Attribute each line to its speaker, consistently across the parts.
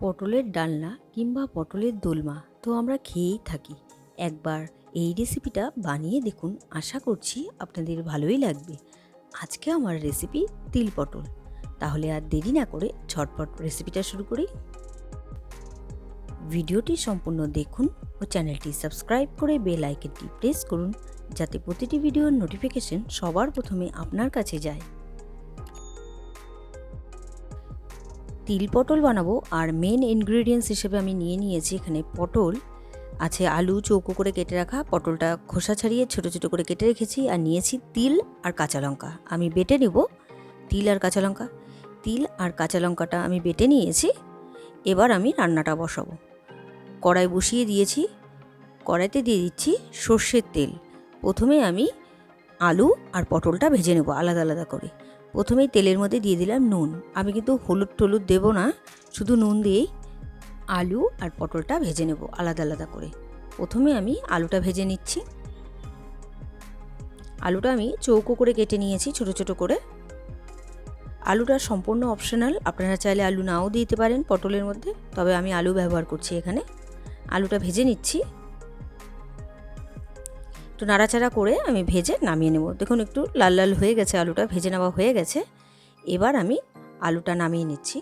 Speaker 1: পটলের ডালনা কিংবা পটলের দোলমা তো আমরা খেয়েই থাকি। একবার এই রেসিপিটা বানিয়ে দেখুন, আশা করছি আপনাদের ভালোই লাগবে। আজকে আমার রেসিপি তিল পটল। তাহলে আর দেরি না করে ঝটপট রেসিপিটা শুরু করি। ভিডিওটি সম্পূর্ণ দেখুন ও চ্যানেলটি সাবস্ক্রাইব করে বেল আইকনটি প্রেস করুন, যাতে প্রতিটি ভিডিওর নোটিফিকেশন সবার প্রথমে আপনার কাছে যায়। তিল পটল বানাবো আর মেন ইনগ্রেডিয়েন্টস হিসেবে আমি নিয়ে নিয়েছি এখানে পটল। আছে আলু চৌকো করে কেটে রাখা, পটলটা খোসা ছাড়িয়ে ছোটো ছোটো করে কেটে রেখেছি আর নিয়েছি তিল আর কাঁচা লঙ্কা। আমি বেটে নেব তিল আর কাঁচা লঙ্কা। তিল আর কাঁচা লঙ্কাটা আমি বেটে নিয়েছি, এবার আমি রান্নাটা বসাবো। কড়াই বসিয়ে দিয়েছি, কড়াইতে দিয়ে দিচ্ছি সর্ষের তেল। প্রথমে আমি আলু আর পটলটা ভেজে নেব আলাদা আলাদা করে। প্রথমেই তেলের মধ্যে দিয়ে দিলাম নুন। আমি কিন্তু হলুদ টলুদ দেব না, শুধু নুন দিয়েই আলু আর পটলটা ভেজে নেব আলাদা আলাদা করে। প্রথমে আমি আলুটা ভেজে নিচ্ছি। আলুটা আমি চৌকো করে কেটে নিয়েছি ছোট ছোট করে। আলুটা সম্পূর্ণ অপশনাল, আপনারা চাইলে আলু নাও দিতে পারেন পটলের মধ্যে, তবে আমি আলু ব্যবহার করছি এখানে। আলুটা ভেজে নিচ্ছি। একটু নাড়াচাড়া করে আমি ভেজে নামিয়ে নেব। দেখুন, একটু লাল লাল হয়ে গেছে, আলুটা ভেজে নেওয়া হয়ে গেছে। এবার আমি আলুটা নামিয়ে নিচ্ছি।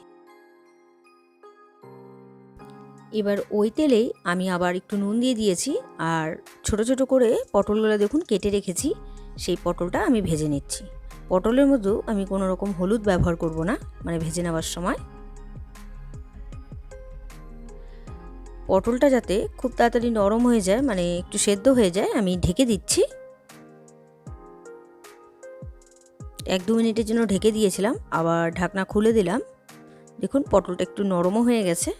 Speaker 1: এবার ওই তেলেই আমি আবার একটু নুন দিয়ে দিয়েছি, আর ছোট ছোট করে পটলগুলো দেখুন কেটে রেখেছি, সেই পটলটা আমি ভেজে নিচ্ছি। পটলের মধ্যেও আমি কোনো রকম হলুদ ব্যবহার করব না মানে ভেজে নেওয়ার সময়। পটলটা যাতে খুব তাড়াতাড়ি নরম হয়ে যায় মানে একটু সেদ্ধ হয়ে যায়, আমি ঢেকে দিচ্ছি। এক দু মিনিটের জন্য ঢেকে দিয়েছিলাম, আবার ঢাকনা খুলে দিলাম। দেখুন, পটলটা একটু নরমও হয়ে গেছে।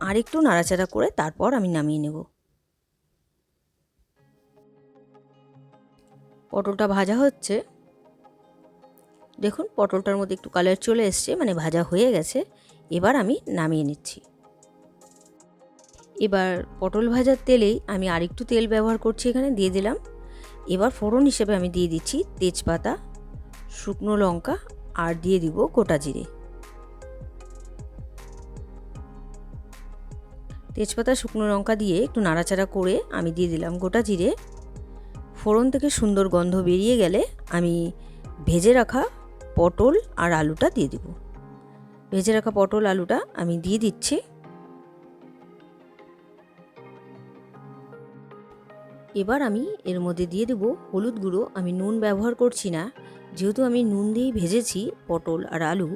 Speaker 1: আর একটু নাড়াচাড়া করে তারপর আমি নামিয়ে নেব। পটলটা ভাজা হচ্ছে। দেখুন, পটলটার মধ্যে একটু কালার চলে এসছে মানে ভাজা হয়ে গেছে। এবার আমি নামিয়ে নিচ্ছি। এবার পটল ভাজার তেলেই আমি আরেকটু তেল ব্যবহার করছি এখানে, দিয়ে দিলাম। এবার ফোড়ন হিসেবে আমি দিয়ে দিচ্ছি তেজপাতা, শুকনো লঙ্কা আর দিয়ে দিব গোটা জিরে। তেজপাতা, শুকনো লঙ্কা দিয়ে একটু নাড়াচাড়া করে আমি দিয়ে দিলাম গোটা জিরে। ফোড়ন থেকে সুন্দর গন্ধ বেরিয়ে গেলে আমি ভেজে রাখা পটল আর আলুটা দিয়ে দিব। ভেজে রাখা পটল, আলুটা আমি দিয়ে দিচ্ছি। এবার আমি এর মধ্যে দিয়ে দেবো হলুদ গুঁড়ো। আমি নুন ব্যবহার করছি না। যেহেতু আমি নুন দিয়েই ভেজেছি, পটল আর আলু,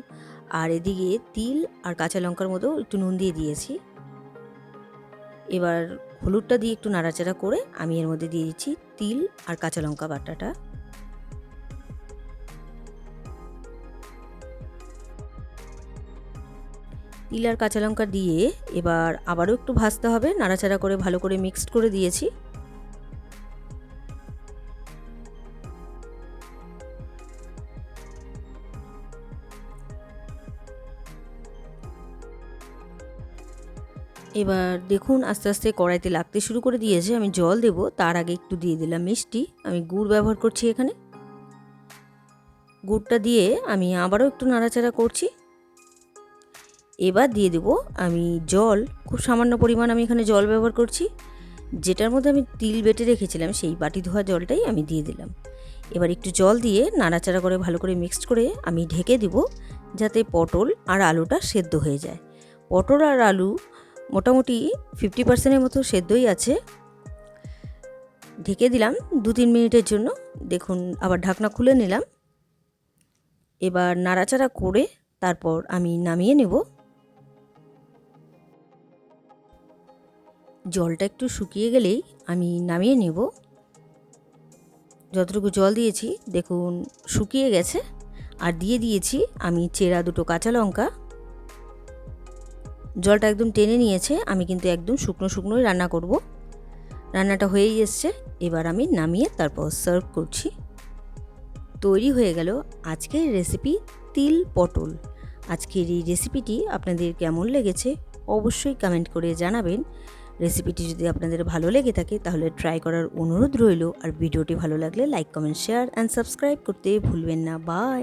Speaker 1: আর এদিকে তিল আর কাঁচা লঙ্কার মতো একটু নুন দিয়ে দিয়েছি। এবার হলুদটা দিয়ে একটু নাড়াচাড়া করে আমি এর মধ্যে দিয়ে দিচ্ছি তিল আর কাঁচা লঙ্কা বাটাটা। তিল আর কাঁচা লঙ্কা দিয়ে এবার আবারও একটু ভাজতে হবে। নাড়াচাড়া করে ভালো করে মিক্সড করে দিয়েছি। এবার দেখুন আস্তে আস্তে কড়াইতে লাগতে শুরু করে দিয়েছে। আমি জল দেব, তার আগে একটু দিয়ে দিলাম মিষ্টি। আমি গুড় ব্যবহার করছি এখানে। গুড়টা দিয়ে আমি আবারও একটু নাড়াচাড়া করছি। এবার দিয়ে দেব আমি জল। খুব সামান্য পরিমাণ আমি এখানে জল ব্যবহার করছি। যেটার মধ্যে আমি তিল বেটে রেখেছিলাম, সেই বাটি ধোয়া জলটাই আমি দিয়ে দিলাম। এবার একটু জল দিয়ে নাড়াচাড়া করে, ভালো করে মিক্সড করে আমি ঢেকে দিব, যাতে পটল আর আলুটা সেদ্ধ হয়ে যায়। পটল আর আলু মোটামুটি ফিফটি পার্সেন্টের মতো সেদ্ধই আছে। ঢেকে দিলাম দু তিন মিনিটের জন্য। দেখুন, আবার ঢাকনা খুলে নিলাম। এবার নাড়াচাড়া করে তারপর আমি নামিয়ে নেব। জলটা একটু শুকিয়ে গেলেই আমি নামিয়ে নেব। যতটুকু জল দিয়েছি, দেখুন শুকিয়ে গেছে। আর দিয়ে দিয়েছি আমি চেরা দুটো কাঁচা লঙ্কা। জলটা একদম টেনে নিয়েছে, আমি কিন্তু একদম শুকনো শুকনোই রান্না করব। রান্নাটা হয়েই এসছে, এবার আমি নামিয়ে তারপর সার্ভ করছি। তৈরি হয়ে গেল আজকের রেসিপি তিল পটল। আজকের এই রেসিপিটি আপনাদের কেমন লেগেছে অবশ্যই কমেন্ট করে জানাবেন। রেসিপিটি যদি আপনাদের ভালো লেগে থাকে তাহলে ট্রাই করার অনুরোধ রইল, আর ভিডিওটি ভালো লাগলে like comment share and subscribe করতে ভুলবেন না। বাই